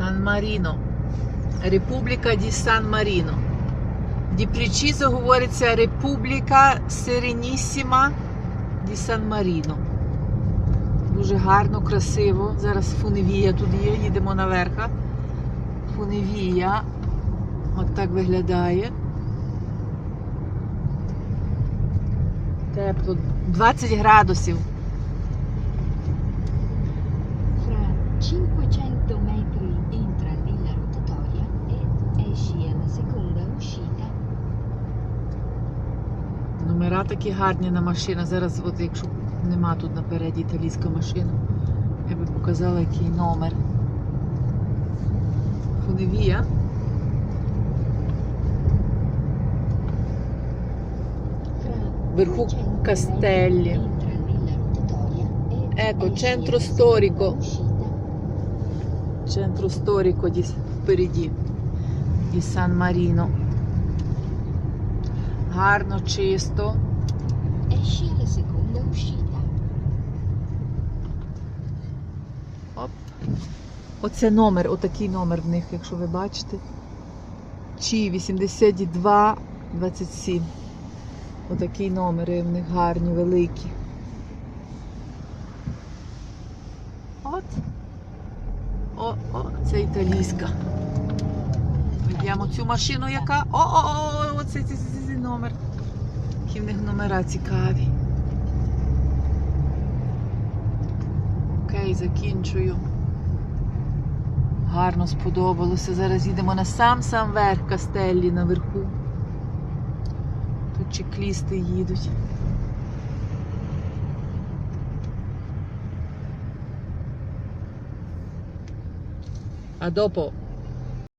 Сан Маріно. Републіка ді Сан Маріно. Ді прeciso говориться Републіка Серенісіма ді Сан Маріно. Дуже гарно, красиво. Зараз фуневія тут є, їдемо наверх. Фуневія. От так виглядає. Тепло. 20 градусів. Номера такі гарні на машина. Зараз, от якщо нема тут напереді італійська машина, я би показала, який номер. Фуневія. Вверху 200 Castelli. metri entra nella Ecco, centro storico. seconda uscita. Центру Сторіко ді впереді. Ді Сан Маріно. Гарно, чисто. Оп. Оце номер, отакий номер в них, якщо ви бачите. Чи 82 27. Отакі номери в них гарні, великі. От. О, о, це італійська. Виб'ємо цю машину, яка. О, о, о, оце номер. Які в них номера цікаві. Окей, закінчую. Гарно сподобалося. Зараз їдемо на сам-сам верх Кастеллі наверху. Тут чеклісти їдуть. А допо